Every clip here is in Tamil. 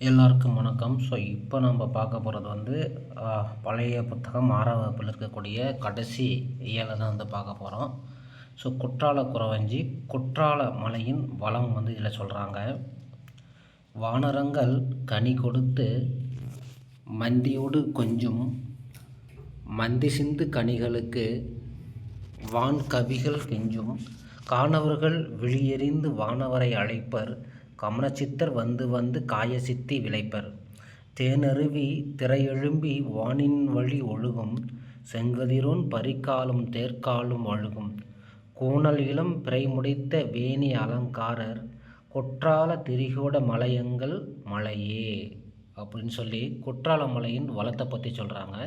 எல்லாருக்கும் வணக்கம். ஸோ இப்போ நம்ம பார்க்க போகிறது வந்து பழைய புத்தகம் ஆறாம் வகுப்பில் இருக்கக்கூடிய கடைசி இயலை தான் வந்து பார்க்க போகிறோம் ஸோ குற்றால குறவஞ்சி குற்றால மலையின் வளம் வந்து இதில் சொல்கிறாங்க வானரங்கள் கனி கொடுத்து மந்தியோடு கொஞ்சம் மந்தி சிந்து கனிகளுக்கு வான் கவிகள் கெஞ்சும். காணவர்கள் விழியெறிந்து வானவரை அழைப்பர். கமனச்சித்தர் வந்து வந்து காயசித்தி விளைப்பர். தேனருவி திரையெழும்பி வானின் வழி ஒழுகும். செங்கதிரோன் பரிக்காலும் தேர்க்காலும் அழுகும். கூணல் இளம் பிறை முடித்த வேணி அலங்காரர். குற்றால திரிகோட மலையங்கள் மலையே அப்படின்னு சொல்லி குற்றால மலையின் வளத்தை பற்றி சொல்கிறாங்க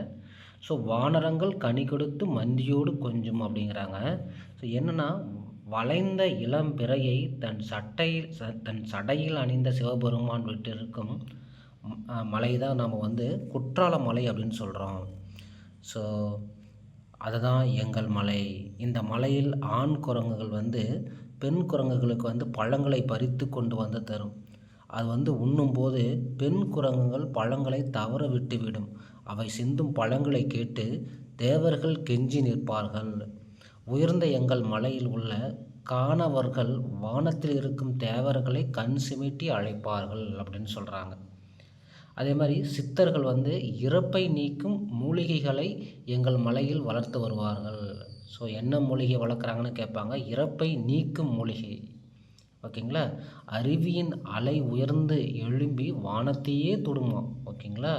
ஸோ வானரங்கள் கனி கொடுத்து மந்தியோடு கொஞ்சம் அப்படிங்கிறாங்க. ஸோ என்னென்னா வளைந்த இளம் பிறையை தன் சட்டையில் ச- தன் சடையில் அணிந்த சிவபெருமான் விட்டிருக்கும் மலை தான் நாம் வந்து குற்றால மலை அப்படின்னு சொல்கிறோம் ஸோ அதுதான் எங்கள் மலை. இந்த மலையில் ஆண் குரங்குகள் வந்து பெண் குரங்குகளுக்கு வந்து பழங்களை பறித்து கொண்டு வந்து தரும். அது வந்து உண்ணும்போது பெண் குரங்குகள் பழங்களை தவற விட்டுவிடும். அவை சிந்தும் பழங்களை கேட்டு தேவர்கள் கெஞ்சி நிற்பார்கள். உயர்ந்த எங்கள் மலையில் உள்ள காணவர்கள் வானத்தில் இருக்கும் தேவர்களை கண் சிமிட்டி அழைப்பார்கள் அப்படின்னு சொல்கிறாங்க அதே மாதிரி சித்தர்கள் வந்து இறப்பை நீக்கும் மூலிகைகளை எங்கள் மலையில் வளர்த்து வருவார்கள். ஸோ என்ன மூலிகை வளர்க்குறாங்கன்னு கேட்பாங்க. இறப்பை நீக்கும் மூலிகை. ஓகேங்களா? அருவியின் அலை உயர்ந்து எழும்பி வானத்தையே தொடுமா ஓகேங்களா?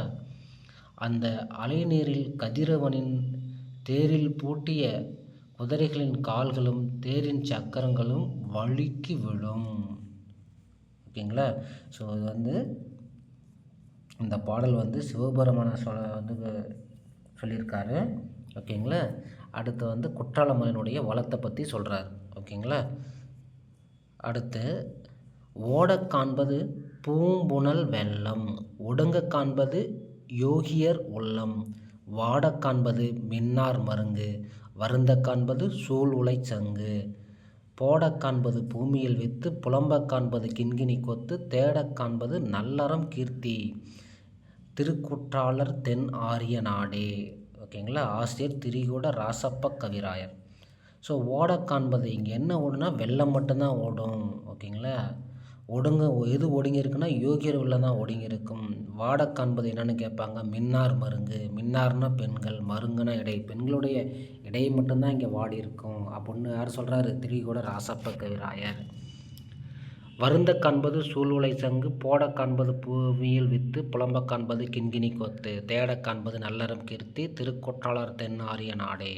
அந்த அலைநீரில் கதிரவனின் தேரில் பூட்டிய குதிரைகளின் கால்களும் தேரின் சக்கரங்களும் வழுக்கி விழும். ஓகேங்களா? ஸோ இது வந்து இந்த பாடல் வந்து சிவபெருமான சொல்ல வந்து சொல்லியிருக்காரு. ஓகேங்களா? அடுத்து வந்து குற்றாலமலையினுடைய வளத்தை பற்றி சொல்கிறார் ஓகேங்களா? அடுத்து ஓட காண்பது பூம்புணல் வெள்ளம் ஒடுங்க காண்பது யோகியர் உள்ளம் வாடக் காண்பது மின்னார் மருங்கு வருந்தக் காண்பது சூழ் உலை சங்கு. போடக் காண்பது பூமியில் வித்து புலம்பக் காண்பது கிண்கிணி கொத்து தேடக் காண்பது நல்லறம் கீர்த்தி. திருக்குற்றாலர் தென் ஆரிய நாடே. ஓகேங்களா? ஆசிரியர் திரிகூட ராசப்ப கவிராயர். ஸோ ஓட காண்பது இங்கே என்ன ஓடுனா வெள்ளம் மட்டும்தான் ஓடும். ஓகேங்களா? ஒடுங்க எது ஒடுங்கி இருக்குன்னா யோகியர் உள்ள தான் ஒடுங்கி இருக்கும் வாட காண்பது என்னென்னு கேட்பாங்க? மின்னார் மருங்கு. மின்னார்னா பெண்கள் மருங்குனா இடை பெண்களுடைய இடையை மட்டும்தான் இங்கே வாடி இருக்கும். அப்படின்னு யார் சொல்கிறாரு திரிகூட ராசப்ப கவிராயர் வருந்த காண்பது சூழ்வுலை சங்கு போட காண்பது பூமியில் வித்து புலம்ப காண்பது கிண்கிணி கொத்து தேட காண்பது நல்லறம் கீர்த்தி திருக்குற்றாலர் தென் ஆரிய நாடே.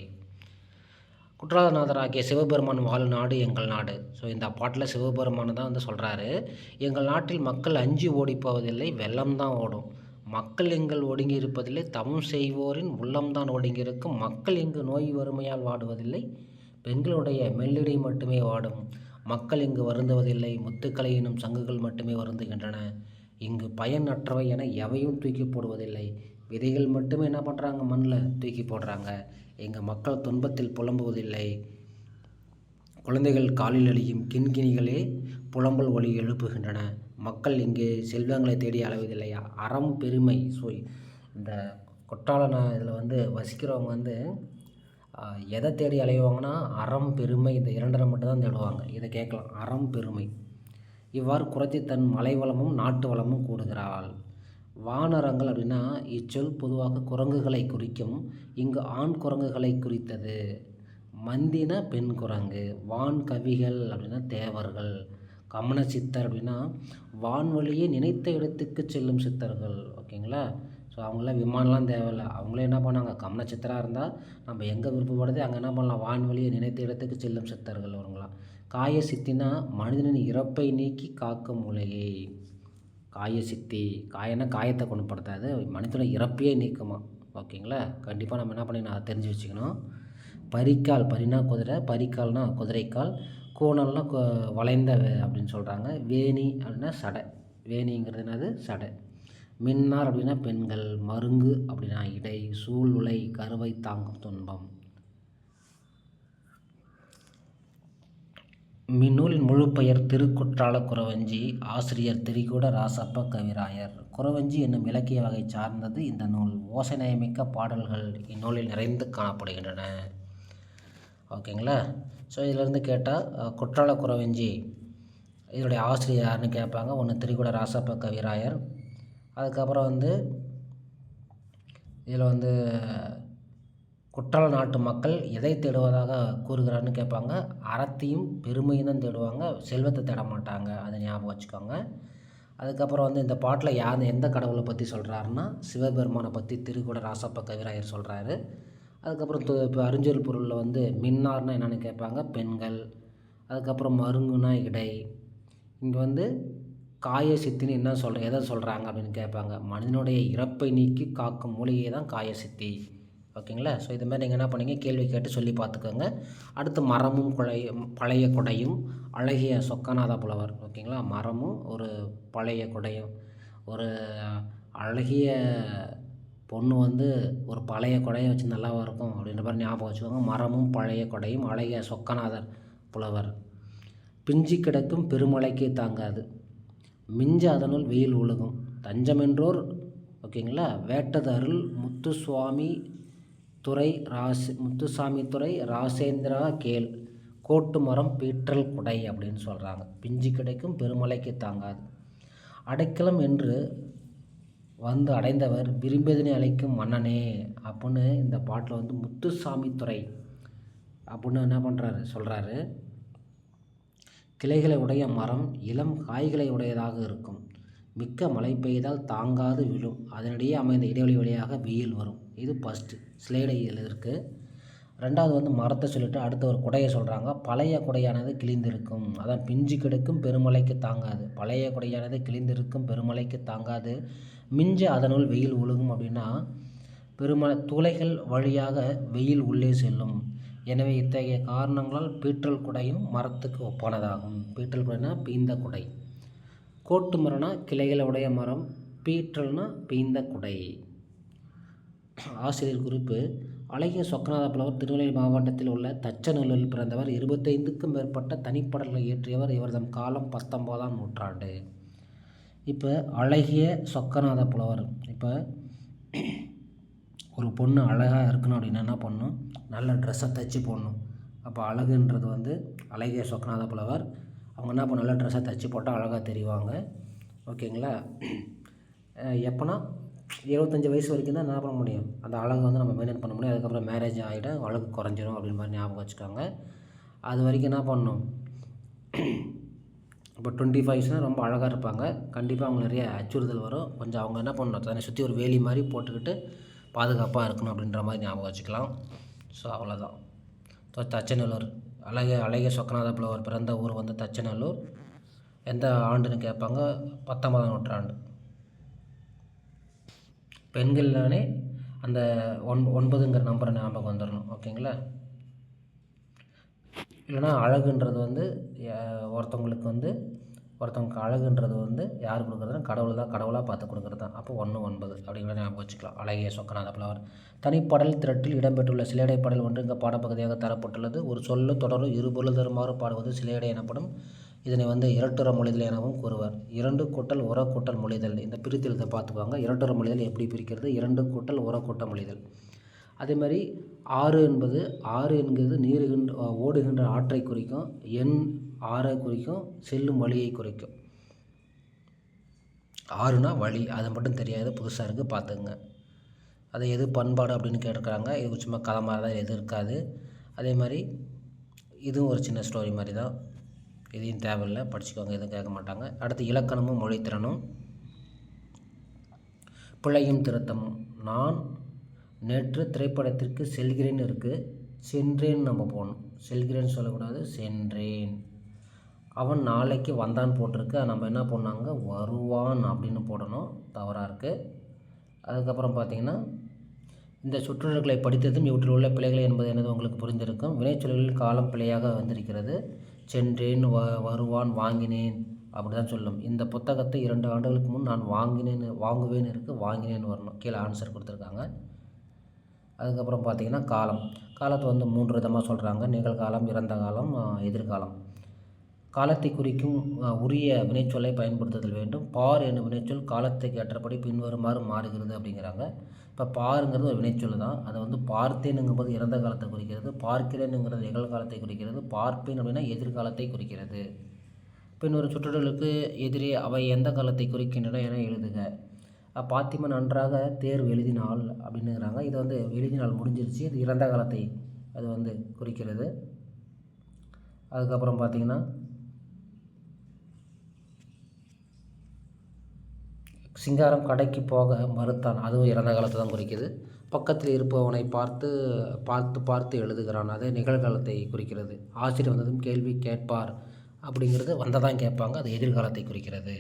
குற்றாலநாதராகிய சிவபெருமான் வாழும் நாடு எங்கள் நாடு. ஸோ இந்த பாட்டில் சிவபெருமான் தான் வந்து சொல்கிறாரு எங்கள் நாட்டில் மக்கள் அஞ்சு ஓடி போவதில்லை வெள்ளம் தான் ஓடும். மக்கள் எங்கள் ஒடுங்கி இருப்பதில்லை தவம் செய்வோரின் உள்ளம்தான் ஒடுங்கி இருக்கும். மக்கள் இங்கு நோய் வறுமையால் வாடுவதில்லை பெண்களுடைய மெல்லிடை மட்டுமே வாடும். மக்கள் இங்கு வருந்துவதில்லை முத்துக்களை எனும் சங்குகள் மட்டுமே வருந்துகின்றன. இங்கு பயனற்றவை என எவையும் தூக்கி போடுவதில்லை. விதைகள் மட்டுமே என்ன பண்ணுறாங்க மண்ணில் தூக்கி போடுறாங்க. எங்கள் மக்கள் துன்பத்தில் புலம்புவதில்லை. குழந்தைகள் காலில் அழியும் கிண்கிணிகளே புலம்பல் ஒளி எழுப்புகின்றன. மக்கள் இங்கே செல்வங்களை தேடி அளவதில்லை அறம் பெருமை. ஸோ இந்த குற்றால இதில் வந்து வசிக்கிறவங்க வந்து எதை தேடி அலைவாங்கன்னா அறம் பெருமை. இந்த இரண்டரை மட்டும்தான் தேடுவாங்க. இதை கேட்கலாம். அறம் பெருமை. இவ்வாறு குறைச்சி தன் மலை வளமும் நாட்டு வளமும் கூடுகிறாள். வானரங்கள் அப்படின்னா இச்சொல் பொதுவாக குரங்குகளை குறிக்கும். இங்கு ஆண் குரங்குகளை குறித்தது. மந்தின பெண் குரங்கு. வான் கவிகள் அப்படின்னா தேவர்கள். கமன சித்தர் அப்படின்னா வான்வழியே நினைத்த இடத்துக்கு செல்லும் சித்தர்கள் ஓகேங்களா? ஸோ அவங்களாம் விமானம்லாம் தேவையில்ல. அவங்களே என்ன பண்ணாங்க கமன சித்தராக இருந்தால் நம்ம எங்கே விருப்பப்படுது அங்கே என்ன பண்ணலாம்? வான்வழியை நினைத்த இடத்துக்கு செல்லும் சித்தர்கள் அவங்களாம் காய சித்தினா மனிதனின் இறப்பை நீக்கி காக்கும் உலகே காய சித்தி காயன்னா காயத்தை குணப்படுத்தாது. மனிதனோட இறப்பையே நீக்குமா? ஓகேங்களா? கண்டிப்பாக நம்ம என்ன பண்ணி நான் தெரிஞ்சு வச்சுக்கணும். பரிக்கால் பரினா குதிரை பரிக்கால்னா குதிரைக்கால். கூணல்னா கு- வளைந்த அப்படின்னு சொல்கிறாங்க வேணி அப்படின்னா சடை. வேணிங்கிறது என்னது? சடை. மின்னார் அப்படின்னா பெண்கள். மருங்கு அப்படின்னா இடை. சூழ் உலை கருவை தாங்கும் துன்பம். மின்னூலின் முழு பெயர் திருக்குற்றால குறவஞ்சி ஆசிரியர் திரிகூட ராசப்ப கவிராயர். குறவஞ்சி என்னும் இலக்கிய வகை சார்ந்தது இந்த நூல். ஓசைநயமிக்க பாடல்கள் இந்நூலில் நிறைந்து காணப்படுகின்றன. ஓகேங்களா? ஸோ இதிலேருந்து கேட்டால் குற்றால குறவஞ்சி இதனுடைய ஆசிரியர் யாருன்னு கேட்பாங்க. ஒன்று திரிகுட ராசப்ப கவிராயர் அதுக்கப்புறம் வந்து இதில் வந்து குற்றால நாட்டு மக்கள் எதை தேடுவதாக கூறுகிறார்னு கேட்பாங்க. அறத்தையும் பெருமையும் தான் தேடுவாங்க. செல்வத்தை தேட மாட்டாங்க. அதை ஞாபகம் வச்சுக்கோங்க. அதுக்கப்புறம் வந்து இந்த பாட்டில் யார் எந்த கடவுளை பற்றி சொல்கிறாருன்னா சிவபெருமானை பற்றி திருக்குட ராசப்ப கவிராயர் சொல்கிறாரு அதுக்கப்புறம் து இப்போ அறிஞ்சொல் பொருளில் வந்து மின்னார்னால் என்னென்னு கேட்பாங்க பெண்கள். அதுக்கப்புறம் மருங்குனா இடை. இங்கே வந்து காய சித்தின்னு என்ன சொல்கிற எதை சொல்கிறாங்க அப்படின்னு கேட்பாங்க. மனிதனுடைய இறப்பை நீக்கி காக்கும் மூலிகை தான் காய சித்தி. ஓகேங்களா? ஸோ இது மாதிரி நீங்கள் என்ன பண்ணீங்க? கேள்வி கேட்டு சொல்லி பார்த்துக்கோங்க. அடுத்து மரமும் குழைய பழைய குடையும் அழகிய சொக்கநாத புலவர். ஓகேங்களா? மரமும் ஒரு பழைய குடையும். ஒரு அழகிய பொண்ணு வந்து ஒரு பழைய குடையை வச்சு நல்லாவா இருக்கும் அப்படின்ற மாதிரி ஞாபகம் வச்சுக்கோங்க. மரமும் பழைய கொடையும். அழகிய சொக்கநாதர் புலவர். பிஞ்சி கிடக்கும் பெருமழைக்கே தாங்காது. மிஞ்ச அதனுள் வெயில் ஒழுகும். தஞ்சமென்றோர் ஓகேங்களா? வேட்டதருள் முத்துசுவாமி துறை ராசி முத்துசாமி துறை ராசேந்திரா கேள். கோட்டு மரம் பீற்றல் குடை அப்படின்னு சொல்கிறாங்க பிஞ்சு கிடைக்கும் பெருமலைக்கு தாங்காது. அடைக்கலம் என்று வந்து அடைந்தவர் விரும்பியதனை அழைக்கும் மன்னனே அப்புடின்னு இந்த பாட்டில் வந்து முத்துசாமி துறை அப்படின்னு என்ன பண்ணுறாரு சொல்கிறாரு கிளைகளை உடைய மரம் இளம் காய்களை உடையதாக இருக்கும். மிக்க மழை பெய்தால் தாங்காது விழும். அதனிடையே அமைந்த இடைவெளி வழியாக வெயில் வரும். இது ஃபஸ்ட்டு ஸ்லைடு இதில் இருக்குது ரெண்டாவது வந்து மரத்தை சொல்லிவிட்டு அடுத்த ஒரு குடையை சொல்கிறாங்க பழைய குடையானது கிழிந்திருக்கும். அதான் பிஞ்சு கெடுக்கும் பெருமழைக்கு தாங்காது. பழைய குடையானது கிழிந்திருக்கும் பெருமழைக்கு தாங்காது. மிஞ்ச அதனுள் வெயில் ஒழுகும் அப்படின்னா பெருமழை துளைகள் வழியாக வெயில் உள்ளே செல்லும். எனவே இத்தகைய காரணங்களால் பீற்றல் குடையும் மரத்துக்கு ஒப்பானதாகும். பீற்றல் குடைனா பீந்த குடை. கோட்டு மரம்னா கிளைகளை உடைய மரம். பீற்றல்னா பீந்த குடை. ஆசிரியர் குறிப்பு அழகிய சொக்கநாத புலவர் திருநெல்வேலி மாவட்டத்தில் உள்ள தச்சநல்லூரில் பிறந்தவர். இருபத்தைந்துக்கும் மேற்பட்ட தனிப்படல்களை இயற்றியவர். இவர்தம் காலம் பத்தொம்போதாம் நூற்றாண்டு. இப்போ அழகிய சொக்கநாத புலவர் இப்போ ஒரு பொண்ணு அழகாக இருக்கணும் அப்படின்னா என்ன பண்ணணும் நல்ல ட்ரெஸ்ஸை தைச்சி போடணும். அப்போ அழகுன்றது வந்து அழகிய சொக்கநாத புலவர் அவங்க என்ன பண்ண நல்ல ட்ரெஸ்ஸை தைச்சி போட்டால் அழகாக தெரிவாங்க. ஓகேங்களா? எப்போனா இருபத்தஞ்சி வயசு வரைக்கும் தான் என்ன பண்ண முடியும். அந்த அழகு வந்து நம்ம மெயின்டைன் பண்ண முடியும். அதுக்கப்புறம் மேரேஜ் ஆகிடும் அழகு குறைஞ்சிரும் அப்படின்னு மாதிரி ஞாபகம் வச்சுக்கோங்க. அது வரைக்கும் என்ன பண்ணணும்? இப்போ டுவெண்ட்டி ஃபைவ்ஸ்னால் ரொம்ப அழகாக இருப்பாங்க. கண்டிப்பாக அவங்க நிறைய அச்சுறுத்தல் வரும். கொஞ்சம் அவங்க என்ன பண்ணணும்? தன்னை சுற்றி ஒரு வேலி மாதிரி போட்டுக்கிட்டு பாதுகாப்பாக இருக்கணும் அப்படின்ற மாதிரி ஞாபகம் வச்சுக்கலாம். ஸோ அவ்வளோதான் ஸோ தச்சநல்லூர். அழகிய அழகிய சொக்கநாத புலவர் பிறந்த ஊர் வந்து தச்சநல்லூர். எந்த ஆண்டுன்னு கேட்பாங்க? பத்தொன்பதாம் நூற்றாண்டு. பெண்கள்லானே அந்த ஒன் ஒன்பதுங்கிற நம்பரை ஞாபகம் வந்துடணும் ஓகேங்களா? இல்லைனா அழகுன்றது வந்து ஒருத்தவங்களுக்கு வந்து ஒருத்தவங்க அழகுன்றது வந்து யார் கொடுக்குறதுனா கடவுள் தான் கடவுளாக பார்த்து கொடுக்குறது தான். அப்போ ஒன்று ஒன்பது அப்படிங்கிற ஞாபகம் வச்சுக்கலாம். அழகிய சொக்கநாத புலவர் தனிப்படல் திரட்டில் இடம்பெற்றுள்ள சிலையடை பாடல் ஒன்று இங்கே பாடப்பகுதியாக தரப்பட்டுள்ளது. ஒரு சொல்லு தொடரும் இருபொருள் தருமாறு பாடுவது சிலையடை எனப்படும் இதனை வந்து இரட்டுற மொழிதல் எனவும் கூறுவார். இரண்டு கூட்டல் உர கூட்டல் மொழிதல். இந்த பிரித்தல் இதை பார்த்துக்குவாங்க இரட்டுற மொழிதல் எப்படி பிரிக்கிறது? இரண்டு கூட்டல் உர கூட்ட மொழிதல். அதே மாதிரி ஆறு என்பது ஆறு என்கிறது நீருகின்ற ஓடுகின்ற ஆற்றை குறிக்கும். எண் ஆறை குறிக்கும். செல்லும் வழியை குறிக்கும். ஆறுனா வழி. அது மட்டும் தெரியாது. புதுசாக இருக்குது பார்த்துங்க அது எது பண்பாடு அப்படின்னு கேட்டிருக்காங்க இது சும்மா கதை மாதிரி தான். எதுவும் இருக்காது. அதே மாதிரி இதுவும் ஒரு சின்ன ஸ்டோரி மாதிரி தான். இதையும் தேவையில்லை படிச்சுக்கோங்க எதுவும் கேட்க மாட்டாங்க. அடுத்து இலக்கணமும் மொழித்திறனும். பிழையும் திருத்தமும். நான் நேற்று திரைப்படத்திற்கு செல்கிறேன் இருக்குது சென்றேன் நம்ம போகணும். செல்கிறேன்னு சொல்லக்கூடாது சென்றேன். அவன் நாளைக்கு வந்தான் போட்டிருக்கு நம்ம என்ன பண்ணாங்க? வருவான் அப்படின்னு போடணும். தவறாக இருக்குது அதுக்கப்புறம் பார்த்திங்கன்னா இந்த சுற்றுலர்களை படித்ததும் இவற்றில் உள்ள பிழைகள் என்பது எனது உங்களுக்கு புரிந்திருக்கும்? வினைச்சொல்களில் காலம் பிழையாக வந்திருக்கிறது. சென்றேன் வ வருவான் வாங்கினேன் அப்படி தான் சொல்லும். இந்த புத்தகத்தை இரண்டு ஆண்டுகளுக்கு முன் நான் வாங்கினேன் வாங்குவேன் இருக்குது வாங்கினேன்னு வரணும். கீழே ஆன்சர் கொடுத்துருக்காங்க. அதுக்கப்புறம் பார்த்திங்கன்னா காலம். காலத்தை வந்து மூன்று விதமாக சொல்கிறாங்க நிகழ்காலம் இறந்த காலம் எதிர்காலம். காலத்தை குறிக்கும் உரிய வினைச்சொல்லை பயன்படுத்துதல் வேண்டும். பார் என்னும் வினைச்சொல் காலத்துக்கு ஏற்றபடி பின்வருமாறு மாறுகிறது அப்படிங்கிறாங்க. இப்போ பாருங்கிறது ஒரு வினைச்சொல் தான். அதை வந்து பார்த்தேனுங்கும்போது இறந்த காலத்தை குறிக்கிறது பார்க்கிறேனுங்கிறது நிகழ்காலத்தை குறிக்கிறது பார்ப்பேன் அப்படின்னா எதிர்காலத்தை குறிக்கிறது. பின்வரும் சுற்றுடலுக்கு எதிரே அவை எந்த காலத்தை குறிக்கின்றன என எழுதுக. பாத்திமா நன்றாக தேர்வு எழுதினாள் அப்படின்னுங்கிறாங்க. இது வந்து எழுதினால் முடிஞ்சிருச்சு. இது இறந்த காலத்தை அது வந்து குறிக்கிறது. அதுக்கப்புறம் பார்த்திங்கன்னா சிங்காரம் கடைக்கு போக மறுத்தான். அதுவும் இறந்த காலத்தை தான் குறிக்குது. பக்கத்தில் இருப்பவனை பார்த்து பார்த்து பார்த்து எழுதுகிறான். அது நிகழ்காலத்தை குறிக்கிறது. ஆசிரியர் வந்ததும் கேள்வி கேட்பார் அப்படிங்கிறது வந்ததான் கேட்பாங்க. அது எதிர்காலத்தை குறிக்கிறது.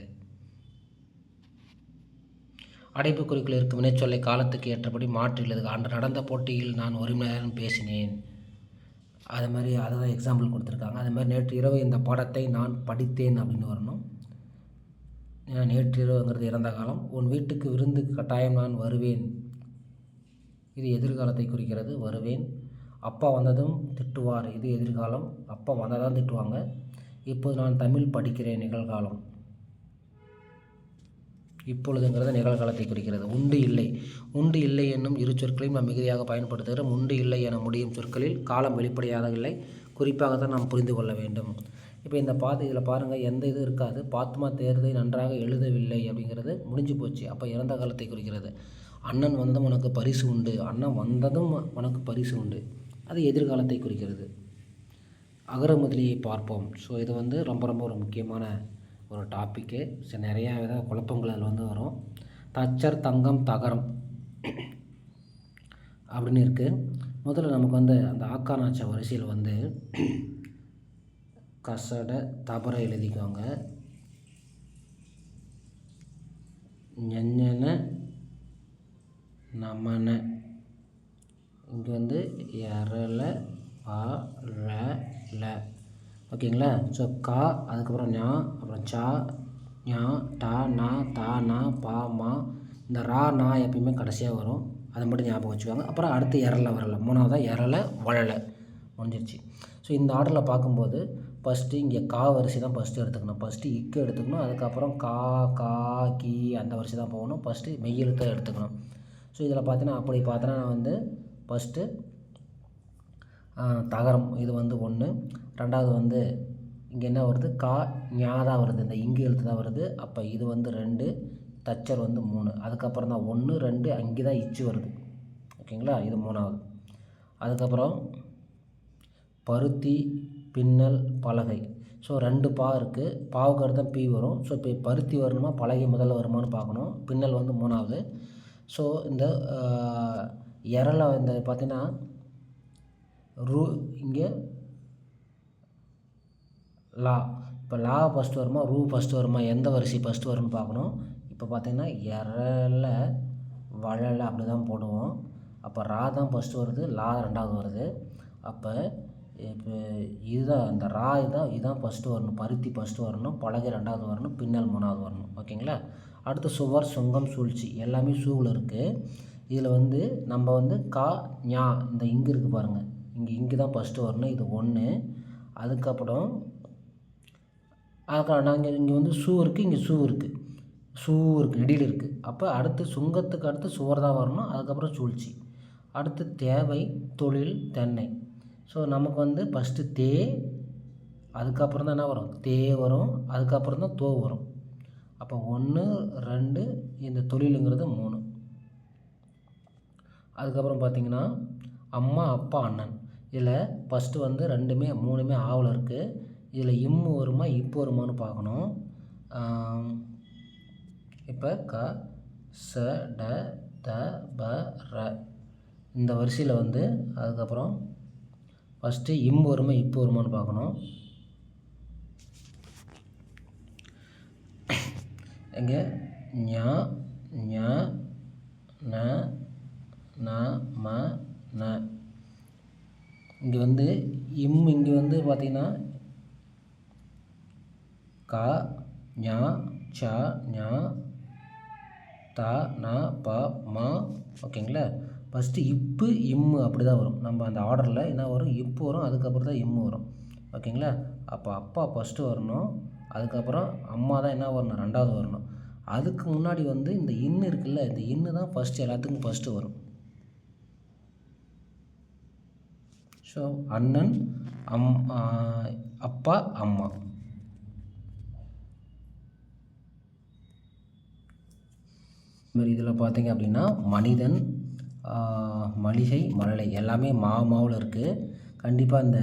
அடைப்பு குறிக்குள் இருக்கும் வினைச்சொல்லை காலத்துக்கு ஏற்றபடி மாற்றி எழுதுக. அன்று நடந்த போட்டியில் நான் ஒரு மணி நேரம் பேசினேன். அது மாதிரி அதை தான் எக்ஸாம்பிள் கொடுத்துருக்காங்க. அது மாதிரி நேற்று இரவு இந்த பாடத்தை நான் படித்தேன் அப்படின்னு வரணும். நேற்றிரவுங்கிறது நேற்று இறந்த காலம். உன் வீட்டுக்கு விருந்துக்கு கட்டாயம் நான் வருவேன். இது எதிர்காலத்தை குறிக்கிறது. வருவேன். அப்பா வந்ததும் திட்டுவார். இது எதிர்காலம். அப்பா வந்தால் தான் திட்டுவாங்க. இப்போது நான் தமிழ் படிக்கிறேன். நிகழ்காலம். இப்பொழுதுங்கிறது நிகழ்காலத்தை குறிக்கிறது. உண்டு இல்லை. உண்டு இல்லை என்னும் இரு சொற்களையும் நாம் மிகுதியாக பயன்படுத்துகிறோம். உண்டு இல்லை என முடியும் சொற்களில் காலம் வெளிப்படையாக இல்லை குறிப்பாக தான் நாம் புரிந்து கொள்ள வேண்டும். இப்போ இந்த பாத்து இதில் பாருங்கள் எந்த இது இருக்காது. பாத்மா தேர்தலை நன்றாக எழுதவில்லை அப்படிங்கிறது முடிஞ்சு போச்சு. அப்போ இறந்த காலத்தை குறிக்கிறது. அண்ணன் வந்ததும் உனக்கு பரிசு உண்டு. அண்ணன் வந்ததும் உனக்கு பரிசு உண்டு. அது எதிர்காலத்தை குறிக்கிறது. அகர முதலியை பார்ப்போம். ஸோ இது வந்து ரொம்ப ரொம்ப ஒரு முக்கியமான ஒரு டாப்பிக்கு சரி நிறையா வித குழப்பங்கள் அதில் வந்து வரும். தச்சர் தங்கம் தகரம் அப்படின்னு இருக்குது முதல்ல நமக்கு வந்து அந்த ஆக்கானாச்ச வரிசையில் வந்து கசட தபர எழுதிக்கோங்க. ஞஞ்சன நமன. இங்கே வந்து எரல ஆ ல. ஓகேங்களா? ஸோ கா அதுக்கப்புறம் ஞா அப்புறம் சா ஞா டா நா தா நா பா மா. இந்த ரா நா எப்பயுமே கடைசியாக வரும். அதை மட்டும் ஞாபகம் வச்சுக்கோங்க. அப்புறம் அடுத்து எரல வரல. மூணாவதாக எரல வளல முடிஞ்சிருச்சு. ஸோ இந்த ஆர்டரில் பார்க்கும்போது ஃபஸ்ட்டு இங்கே கா வரிசை தான் ஃபஸ்ட்டு எடுத்துக்கணும். ஃபஸ்ட்டு இக்கு எடுத்துக்கணும். அதுக்கப்புறம் கா கா கி அந்த வரிசை தான் போகணும். ஃபஸ்ட்டு மெய்யெழுத்தை எடுத்துக்கணும். ஸோ இதில் பார்த்தீங்கன்னா அப்படி பார்த்தோன்னா நான் வந்து ஃபஸ்ட்டு தகரம். இது வந்து ஒன்று ரெண்டாவது வந்து இங்கே என்ன வருது? கா ஞா தான் வருது. இந்த இங்கு எழுத்து தான் வருது. அப்போ இது வந்து ரெண்டு தச்சர் வந்து மூணு. அதுக்கப்புறம் தான் ஒன்று ரெண்டு அங்கே தான் இச்சு வருது. ஓகேங்களா? இது மூணாவது. அதுக்கப்புறம் பருத்தி பின்னல் பலகை. ஸோ ரெண்டு பா இருக்குது பாவுக்கு அடுத்து பி வரும். ஸோ இப்போ பருத்தி வரணுமா? பலகை முதல்ல வருமானு பார்க்கணும். பின்னல் வந்து மூணாவது. ஸோ இந்த இரல இந்த பார்த்தீங்கன்னா ரூ இங்கே லா. இப்போ லா ஃபஸ்ட்டு வருமா? ரூ ஃபஸ்ட்டு வருமா? எந்த வரிசை ஃபஸ்ட்டு வரும்னு பார்க்கணும். இப்போ பார்த்தீங்கன்னா எரல வளல அப்படி தான் போடுவோம். அப்போ ரா தான் ஃபஸ்ட்டு வருது. லா ரெண்டாவது வருது. அப்போ இப்போ இதுதான் இந்த ரா இதான் இதுதான் ஃபஸ்ட்டு வரணும். பருத்தி ஃபஸ்ட்டு வரணும் பலகை ரெண்டாவது வரணும் பின்னல் மூணாவது வரணும். ஓகேங்களா? அடுத்து சுவர் சுங்கம் சூழ்ச்சி. எல்லாமே சூவில் இருக்குது இதில் வந்து நம்ம வந்து கா ஞா இந்த இங்கே இருக்குது பாருங்கள் இங்கே இங்கே தான் ஃபஸ்ட்டு வரணும் இது ஒன்று அதுக்கப்புறம் அதுக்கப்புறம் நாங்கள் இங்கே வந்து ஷூ இருக்குது இங்கே ஷூ இருக்குது ஷூ இருக்குது இடியில் இருக்குது அப்போ அடுத்து சுங்கத்துக்கு அடுத்து சுவர் தான் வரணும் அதுக்கப்புறம் சூழ்ச்சி. அடுத்து தேவை தொழில் தென்னை. ஸோ நமக்கு வந்து ஃபஸ்ட்டு தே அதுக்கப்புறம் தான் என்ன வரும்? தே வரும் அதுக்கப்புறம் தான் தோ வரும். அப்போ ஒன்று ரெண்டு இந்த தொழிலுங்கிறது மூணு. அதுக்கப்புறம் பார்த்திங்கன்னா அம்மா அப்பா அண்ணன். இதில் ஃபஸ்ட்டு வந்து ரெண்டுமே மூணுமே ஆவல் இருக்குது இதில் இம்மு வருமா இப்போ வருமான்னு பார்க்கணும். இப்போ க ச ட த ப ர. இந்த வரிசையில் வந்து அதுக்கப்புறம் ஃபஸ்ட்டு இம் வருமா இப்போ வருமான்னு பார்க்கணும். எங்கே? ஞா ஞா ந ந ம ந. இங்கே வந்து இம் இங்கே வந்து பார்த்திங்கன்னா கா ஞா ச ஞா த ந ப ம. ஓகேங்களா? ஃபஸ்ட்டு இப்பு இம்மு அப்படி தான் வரும். நம்ம அந்த ஆர்டரில் என்ன வரும்? இப்பு வரும் அதுக்கப்புறம் தான் இம்மு வரும். ஓகேங்களா? அப்போ அப்பா ஃபஸ்ட்டு வரணும். அதுக்கப்புறம் அம்மா தான் என்ன வரணும்? ரெண்டாவது வரணும். அதுக்கு முன்னாடி வந்து இந்த இன்னு இருக்குல்ல இந்த இன்னு தான் ஃபஸ்ட்டு எல்லாத்துக்கும் ஃபஸ்ட்டு வரும். ஸோ அண்ணன் அம் அப்பா அம்மா. இதில் பார்த்தீங்க அப்படின்னா மனிதன் மளிகை மழலை. எல்லாமே மாவு மாவில் இருக்குது கண்டிப்பாக இந்த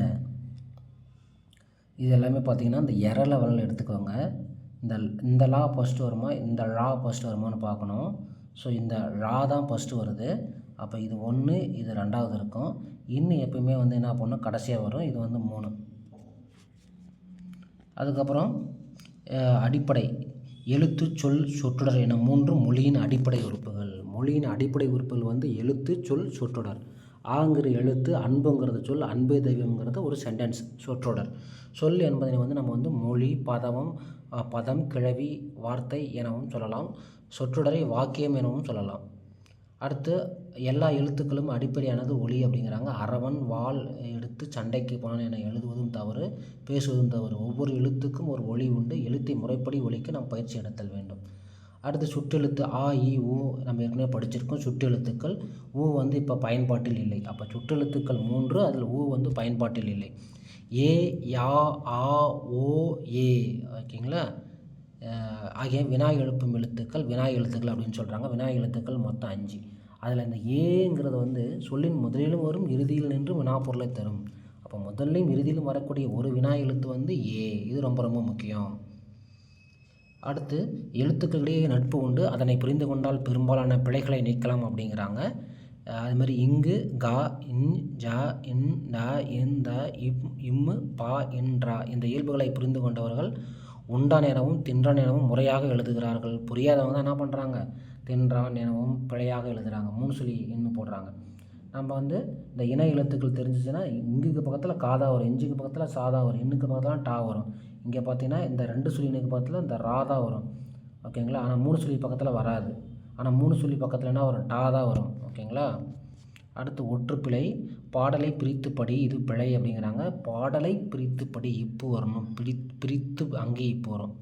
இது எல்லாமே பார்த்திங்கன்னா இந்த எர லெவலில் எடுத்துக்கோங்க. இந்த இந்த லா ஃபஸ்ட்டு வருமா இந்த லா ஃபஸ்ட்டு வருமானு பார்க்கணும் ஸோ இந்த ரா தான் ஃபஸ்ட்டு வருது. அப்போ இது ஒன்று இது ரெண்டாவது இருக்கும். இன்னும் எப்பயுமே வந்து என்ன பண்ணணும் கடைசியாக வரும். இது வந்து மூணு. அதுக்கப்புறம் அடிப்படை. எழுத்து சொல் சொற்றொடர் என மூன்று மொழியின் அடிப்படை உறுப்புகள். மொழியின் அடிப்படை உறுப்புகள் வந்து எழுத்து சொல் சொற்றொடர். ஆங்கிற எழுத்து அன்புங்கிறது சொல் அன்பே தெய்வங்கிறது ஒரு சென்டென்ஸ் சொற்றொடர். சொல் என்பதனை வந்து நம்ம வந்து மொழி பதவம் பதம் கிழவி வார்த்தை எனவும் சொல்லலாம். சொற்றொடரை வாக்கியம் எனவும் சொல்லலாம். அடுத்து எல்லா எழுத்துக்களும் அடிப்படையானது ஒளி அப்படிங்கிறாங்க. அரவன் வாள் எடுத்து சண்டைக்கு போனான் என எழுதுவதும் தவறு பேசுவதும் தவறு. ஒவ்வொரு எழுத்துக்கும் ஒரு ஒளி உண்டு. எழுத்தை முறைப்படி ஒலிக்க நாம் பயிற்சி எடுத்தல் வேண்டும். அடுத்து சுற்றெழுத்து ஆ இ ஊ நம்ம ஏற்கனவே படிச்சிருக்கோம். சுற்றெழுத்துக்கள் ஊ வந்து இப்போ பயன்பாட்டில் இல்லை. அப்போ சுற்றெழுத்துக்கள் மூன்று அதில் ஊ வந்து பயன்பாட்டில் இல்லை. ஏ யா ஆ ஓ ஏ. ஓகேங்களா? ஆகிய வினாய் எழுப்பும் எழுத்துக்கள் வினாய் எழுத்துக்கள் அப்படின்னு சொல்கிறாங்க வினாய் எழுத்துக்கள் மொத்தம் அஞ்சு. அதில் இந்த ஏங்கிறது வந்து சொல்லின் முதலிலும் வரும் இறுதியில் நின்று வினாப்பொருளை தரும். அப்போ முதல்லையும் இறுதியிலும் வரக்கூடிய ஒரு வினா எழுத்து வந்து ஏ. இது ரொம்ப ரொம்ப முக்கியம். அடுத்து எழுத்துக்களிடையே நட்பு உண்டு. அதனை புரிந்து கொண்டால் பெரும்பாலான பிழைகளை நீக்கலாம் அப்படிங்கிறாங்க. அது மாதிரி இங்கு கா இன் ஜா இன் ட இன் த இம் இம்மு பா என்றா இந்த இயல்புகளை புரிந்து கொண்டவர்கள் உண்டான எனவும் தின்றான் எனவும் முறையாக எழுதுகிறார்கள். புரியாதவங்க தான் என்ன பண்ணுறாங்க தின்றான் எனவும் பிழையாக எழுதுகிறாங்க மூணு சொல்லி இன்னும் போடுறாங்க. நம்ம வந்து இந்த இணை எழுத்துக்கள் தெரிஞ்சிச்சுன்னா இங்குக்கு பக்கத்தில் காதா வரும் இஞ்சுக்கு பக்கத்தில் சாதா வரும் இன்னுக்கு பக்கத்தில் டா வரும். இங்கே பார்த்தீங்கன்னா இந்த ரெண்டு சுழினுக்கு பக்கத்தில் இந்த ராதா வரும். ஓகேங்களா? ஆனால் மூணு சுழி பக்கத்தில் வராது. ஆனால் மூணு சுழி பக்கத்தில் என்ன வரும்? டா தான் வரும். ஓகேங்களா? அடுத்து ஒற்றுப்பிழை பாடலை பிரித்து படி இது பிழை அப்படிங்கிறாங்க. பாடலை பிரித்து படி இப்பு வரணும். பிரி பிரித்து அங்கே இப்போ வரும்.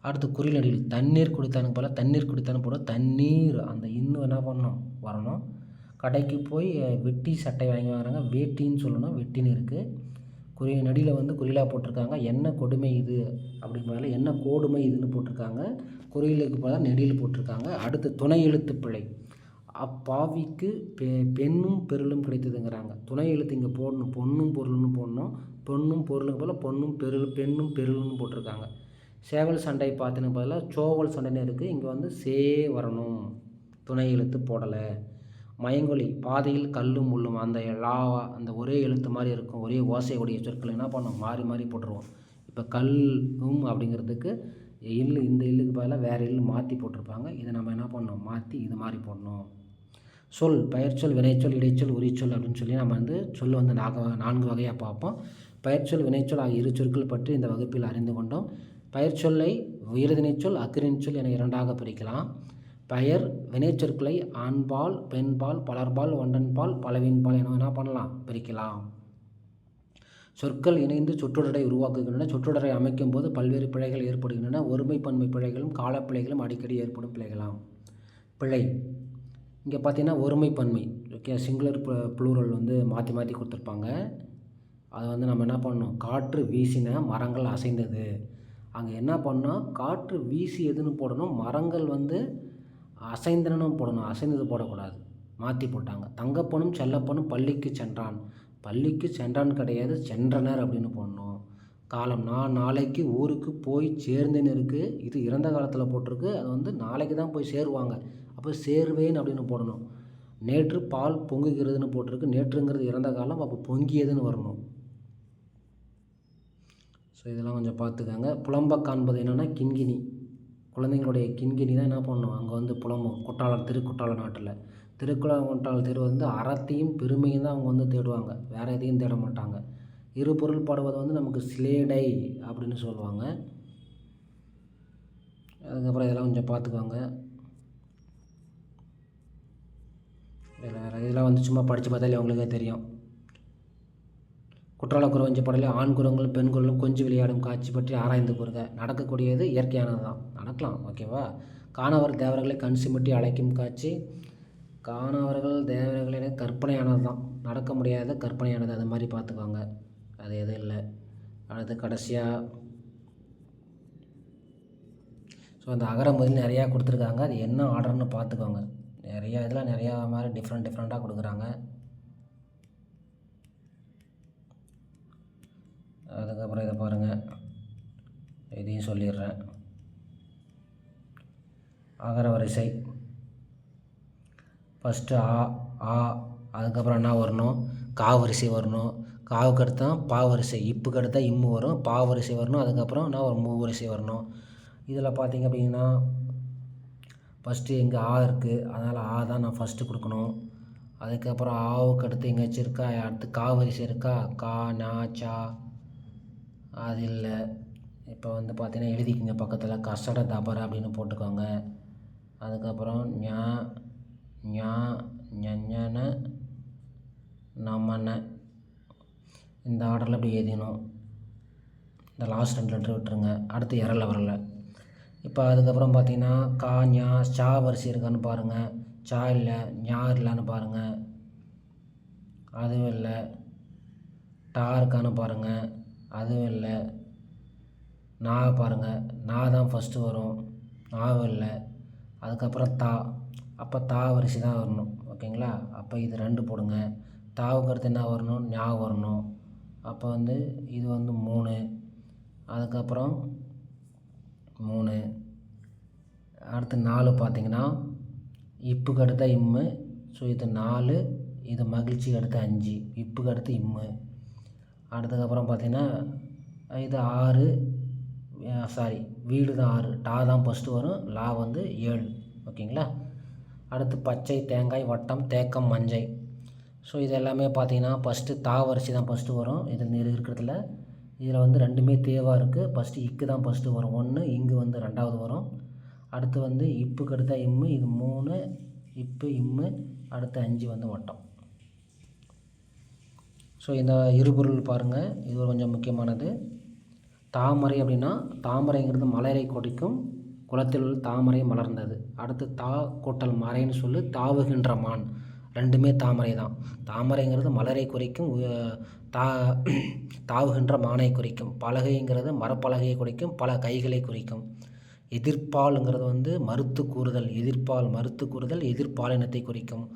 அடுத்து குறிலடியில் தண்ணீர் குடித்தானு போல் தண்ணீர் குடித்தானு போல தண்ணீர். அந்த இன்னும் என்ன பண்ணணும்? வரணும். கடைக்கு போய் வெட்டி சட்டை வாங்கி வாங்குறாங்க. வேட்டின்னு சொல்லணும். வெட்டின்னு இருக்குது குறி நடியில் வந்து குறிலாக போட்டிருக்காங்க. என்ன கொடுமை இது? அப்படிங்கிறதுல என்ன கோடுமை இதுன்னு போட்டிருக்காங்க. குறியலுக்கு பதிலாக நெடியில் போட்டிருக்காங்க. அடுத்து துணை எழுத்து பிழை. அப்பாவிக்கு பெ பெண்ணும் பெருளும் கிடைத்ததுங்கிறாங்க. துணை எழுத்து இங்கே போடணும். பொண்ணும் பொருள்னு போடணும். பொண்ணும் பொருளுக்கு பதிலாக பொண்ணும் பெருள் பெண்ணும் பெருள்னு போட்டிருக்காங்க. சேவல் சண்டை பார்த்தின பதிலாக சோவல் சண்டைன்னு இருக்குது இங்கே வந்து சே வரணும். துணை எழுத்து போடலை. மயங்கொலி பாதையில் கல்லும் முள்ளும் அந்த லாவா அந்த ஒரே எழுத்து மாதிரி இருக்கும் ஒரே ஓசையுடைய சொற்கள் என்ன பண்ணோம்? மாறி மாறி போட்டுருவோம். இப்போ கல்லும் அப்படிங்கிறதுக்கு இல்லு இந்த இல்லுக்கு பதிலாக வேறு இல்லு மாற்றி போட்டிருப்பாங்க. இதை நம்ம என்ன பண்ணோம் மாற்றி இது மாதிரி போடணும். சொல் பெயர்ச்சொல் வினைச்சொல் இடைச்சொல் உரிச்சொல் அப்படின்னு சொல்லி நம்ம வந்து சொல் வந்து நாக நான்கு வகையாக பார்ப்போம். பெயர்ச்சொல் வினைச்சொல் ஆகிய இரு சொற்கள் பற்றி இந்த வகுப்பில் அறிந்து கொண்டோம். பெயர்ச்சொல்லை உயர்தினைச்சொல் அக்கிரிச்சொல் என இரண்டாக பிரிக்கலாம். பெயர் வினைச்சொற்களை ஆண்பால் பெண்பால் பலர்பால் ஒன்றன்பால் பலவின்பால் என என்ன பண்ணலாம். பிரிக்கலாம். சொற்கள் இணைந்து சொற்றொடரை உருவாக்குகின்றன. சொற்றொடரை அமைக்கும் போது பல்வேறு பிழைகள் ஏற்படுகின்றன. ஒருமை பன்மை பிழைகளும் காலப்பிழைகளும் அடிக்கடி ஏற்படும் பிழைகளாம். பிழை. இங்கே பார்த்தீங்கன்னா ஒருமை பன்மை ஓகே சிங்குலர் ப்ளூரல் வந்து மாற்றி மாற்றி கொடுத்துருப்பாங்க. அதை வந்து நம்ம என்ன பண்ணணும்? காற்று வீசின மரங்கள் அசைந்தது. அங்கே என்ன பண்ணோம் காற்று வீசியதுன்னு போடணும்? மரங்கள் வந்து அசைந்தனும் போடணும். அசைந்தது போடக்கூடாது. மாற்றி போட்டாங்க. தங்கப்பனும் செல்லப்பனும் பள்ளிக்கு சென்றான். பள்ளிக்கு சென்றான் கிடையாது. சென்றனர் அப்படின்னு போடணும். காலம் நான் நாளைக்கு ஊருக்கு போய் சேர்ந்தேன்னு இருக்குது இது இறந்த காலத்தில் போட்டிருக்கு. அது வந்து நாளைக்கு தான் போய் சேருவாங்க. அப்போ சேர்வேன் அப்படின்னு போடணும். நேற்று பால் பொங்குகிறதுன்னு போட்டிருக்கு. நேற்றுங்கிறது இறந்த காலம். அப்போ பொங்கியதுன்னு வரணும். ஸோ இதெல்லாம் கொஞ்சம் பார்த்துக்கோங்க. புலம்ப காண்பது என்னென்னா கிண்கிணி. குழந்தைங்களுடைய கிண்கிணி தான் என்ன பண்ணும்? அங்கே வந்து புலம்பும். குற்றாலம் திருக்குற்றால நாட்டில். திருக்குறள் தெரு வந்து அறத்தையும் பெருமையும் தான் அவங்க வந்து தேடுவாங்க. வேறு எதையும் தேட மாட்டாங்க. இரு பொருள் பாடுவது வந்து நமக்கு சிலேடை அப்படின்னு சொல்லுவாங்க. அதுக்கப்புறம் இதெல்லாம் கொஞ்சம் பார்த்துக்குவாங்க வேறு வேறு இதெல்லாம் வந்து சும்மா படித்து பார்த்தாலே அவங்களுக்கே தெரியும். குற்றால குறவஞ்சி பாடலில் ஆண் குரங்களும் பெண் குரலும் கொஞ்சம் விளையாடும் காட்சி பற்றி ஆராய்ந்து கூறுக. நடக்கக்கூடியது இயற்கையானது தான். நடக்கலாம் ஓகேவா? காணவர் தேவர்களை கண் சிமிட்டி அழைக்கும் காட்சி. காணவர்கள் தேவர்களிட கற்பனையானது தான். நடக்க முடியாத கற்பனையானது. அது மாதிரி பார்த்துக்கோங்க. அது எதுவும் இல்லை. அடுத்து கடைசியாக ஸோ அந்த அகர முதல் நிறையா கொடுத்துருக்காங்க. அது என்ன ஆர்டர்னு பார்த்துக்கோங்க. நிறையா இதில் நிறையா மாதிரி டிஃப்ரெண்ட் டிஃப்ரெண்ட்டாக கொடுக்குறாங்க. அதுக்கப்புறம் இதை பாருங்கள் இதையும் சொல்லிடுறேன். அகர வரிசை. ஃபஸ்ட்டு ஆ ஆ அதுக்கப்புறம் என்ன வரணும்? கா வரிசை வரணும். காவுக்கு அடுத்தா பா வரிசை இப்புக்கு அடுத்தா இம்மு வரும். பா வரிசை வரணும். அதுக்கப்புறம் என்ன ஒரு மூ வரிசை வரணும். இதில் பார்த்தீங்க அப்படின்னா ஃபஸ்ட்டு இங்கே ஆ இருக்குது அதனால் ஆ தான் நான் ஃபஸ்ட்டு கொடுக்கணும். அதுக்கப்புறம் ஆவுக்கு அடுத்து எங்கேயாச்சும் இருக்கா? அடுத்து கா வரிசை இருக்கா? கா நா சா. அது இல்லை. இப்போ வந்து பார்த்தீங்கன்னா எழுதிக்கிங்க. பக்கத்தில் கசட தபர அப்படின்னு போட்டுக்கோங்க. அதுக்கப்புறம் ஞா ஞா ஞன நமன இந்த ஆர்டரில் இப்படி எழுதினோம் இந்த லாஸ்ட் ரெண்டு லெட்டர் விட்டுருங்க. அடுத்து இரல வரல. இப்போ அதுக்கப்புறம் பார்த்தீங்கன்னா கா ஞா சா வரிசை இருக்கான்னு பாருங்கள் சா இல்லை ஞா இல்லைன்னு பாருங்கள் அதுவும் இல்லை. டா இருக்கான்னு பாருங்கள் அதுவும் இல்லை. நான் பாருங்கள் நான் தான் ஃபஸ்ட்டு வரும். நாவும் இல்லை. அதுக்கப்புறம் தா. அப்போ தா வரிசை தான் வரணும். ஓகேங்களா? அப்போ இது ரெண்டு போடுங்க. தாவுக்கு அடுத்து என்ன வரணும்? ஞாபகம் வரணும். அப்போ வந்து இது வந்து மூணு. அதுக்கப்புறம் மூணு. அடுத்து நாலு பார்த்திங்கன்னா இப்புக்கு அடுத்த இம்மு. ஸோ இது நாலு இது மகிழ்ச்சிக்கு அடுத்து அஞ்சு. இப்புக்கு அடுத்து இம்மு. அடுத்ததுக்கப்புறம் பார்த்தீங்கன்னா இது ஆறு சாரி வீடு தான் ஆறு டா தான் ஃபஸ்ட்டு வரும் லா வந்து ஏழு ஓகேங்களா? அடுத்து பச்சை தேங்காய் வட்டம் தேக்கம் மஞ்சை. ஸோ இது எல்லாமே பார்த்தீங்கன்னா ஃபஸ்ட்டு தா வரிசை தான் ஃபஸ்ட்டு வரும் இதில் இது இருக்கிறதுல. இதில் வந்து ரெண்டுமே தேவாக இருக்குது ஃபஸ்ட்டு இக்கு தான் ஃபஸ்ட்டு வரும் ஒன்று இங்கு வந்து ரெண்டாவது வரும். அடுத்து வந்து இப்புக்கு அடுத்த இம்மு இது மூணு இப்பு இம்மு அடுத்து அஞ்சு வந்து வட்டம். ஸோ இந்த இருபொருள் பாருங்கள் இது ஒரு கொஞ்சம் முக்கியமானது. தாமரை அப்படின்னா தாமரைங்கிறது மலரை கொடிக்கும் குளத்தில் தாமரை மலர்ந்தது. அடுத்து தா கூட்டல் மறைன்னு சொல்லி தாவுகின்ற மான். ரெண்டுமே தாமரை தான். தாமரைங்கிறது மலரை குறிக்கும் தா தாவுகின்ற மானை குறிக்கும். பலகைங்கிறது மரப்பலகையை குறிக்கும் பல கைகளை குறிக்கும். எதிர்ப்பாலுங்கிறது வந்து மறுத்து கூறுதல் எதிர்ப்பால் மறுத்து கூறுதல் எதிர்ப்பாலினத்தை குறிக்கும்.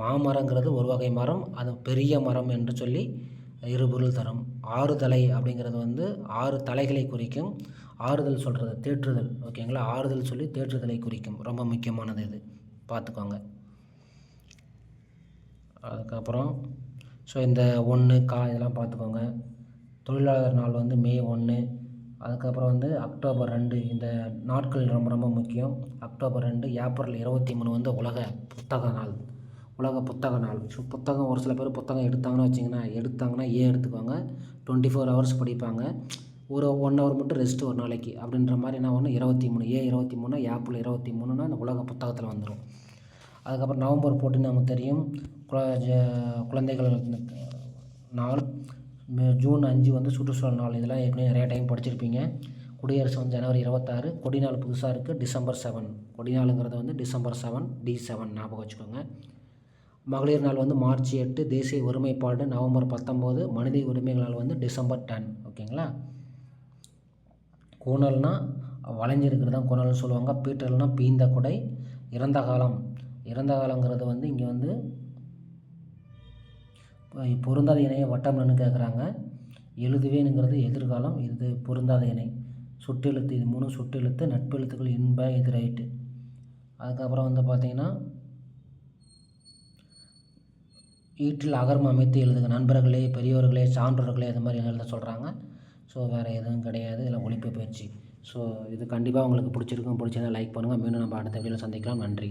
மாமரங்கிறது ஒரு வகை மரம் அது பெரிய மரம் என்று சொல்லி இருபொருள் தரும். ஆறுதலை அப்படிங்கிறது வந்து ஆறு தலைகளை குறிக்கும். ஆறுதல் சொல்கிறது தேற்றுதல் ஓகேங்களா? ஆறுதல் சொல்லி தேற்றுதலை குறிக்கும். ரொம்ப முக்கியமானது இது. பார்த்துக்கோங்க. அதுக்கப்புறம் ஸோ இந்த ஒன்று கா இதெல்லாம் பார்த்துக்கோங்க. தொழிலாளர் நாள் வந்து மே ஒன்று அதுக்கப்புறம் வந்து அக்டோபர் ரெண்டு. இந்த நாட்கள் ரொம்ப ரொம்ப முக்கியம். அக்டோபர் ரெண்டு ஏப்ரல் இருபத்தி மூணு வந்து உலக புத்தக நாள். உலக புத்தக நாள். ஸோ புத்தகம் ஒரு சில பேர் புத்தகம் எடுத்தாங்கன்னு வச்சிங்கன்னா எடுத்தாங்கன்னா ஏ எடுத்துக்குவாங்க? டுவெண்ட்டி ஃபோர் ஹவர்ஸ் படிப்பாங்க. ஒரு ஒன் ஹவர் மட்டும் ரெஸ்ட் ஒரு நாளைக்கு. அப்படின்ற மாதிரி என்ன ஒன்று இருபத்தி மூணு ஏ இருபத்தி மூணு ஏப்ரல் இருபத்தி மூணுன்னா அந்த உலக புத்தகத்தில் வந்துடும் அதுக்கப்புறம் நவம்பர் போட்டு நமக்கு தெரியும். ஜ- குழந்தைகள் நாள். ஜூன் அஞ்சு வந்து சுற்றுச்சூழல் நாள். இதெல்லாம் ஏற்கனவே நிறைய டைம் படிச்சிருப்பீங்க. குடியரசு வந்து ஜனவரி இருபத்தாறு. கொடிநாள் புதுசாக இருக்குது டிசம்பர் செவன் கொடிநாளுங்கிறது வந்து டிசம்பர் செவன் டி செவன் ஞாபகம் வச்சுக்கோங்க. மகளிர் நாள் வந்து மார்ச் எட்டு தேசிய ஒருமைப்பாடு நவம்பர் பத்தொம்போது மனித உரிமைகள் நாள் வந்து டிசம்பர் டென் ஓகேங்களா? கூணல்னால் வளைஞ்சிருக்கிறது தான் குணல்னு சொல்லுவாங்க. பீட்டர்னால் பீந்த குடை இறந்த காலம். இறந்த காலங்கிறது வந்து இங்கே வந்து இப்போ பொருந்தாத இணையை வட்டம்னு கேட்குறாங்க எழுதுவேனுங்கிறது எதிர்காலம் இது பொருந்தாத இணை. சுட்டெழுத்து இது மூணு சுட்டெழுத்து நட்பெழுத்துக்கள் இன்ப எதிராயிட்டு அதுக்கப்புறம் வந்து பார்த்திங்கன்னா ஈட்டில் அகரம் அமைத்து எழுதுங்க நண்பர்களே பெரியவர்களே சான்றோர்களே அது மாதிரி எழுத சொல்கிறாங்க ஸோ வேறு எதுவும் கிடையாது. இதில் ஒழிப்பு பயிற்சி ஸோ இது கண்டிப்பாக உங்களுக்கு பிடிச்சிருக்கும். பிடிச்சிருந்தா லைக் பண்ணுங்கள் மீண்டும் நம்ம அடுத்த வீடியோவில் சந்திக்கலாம். நன்றி.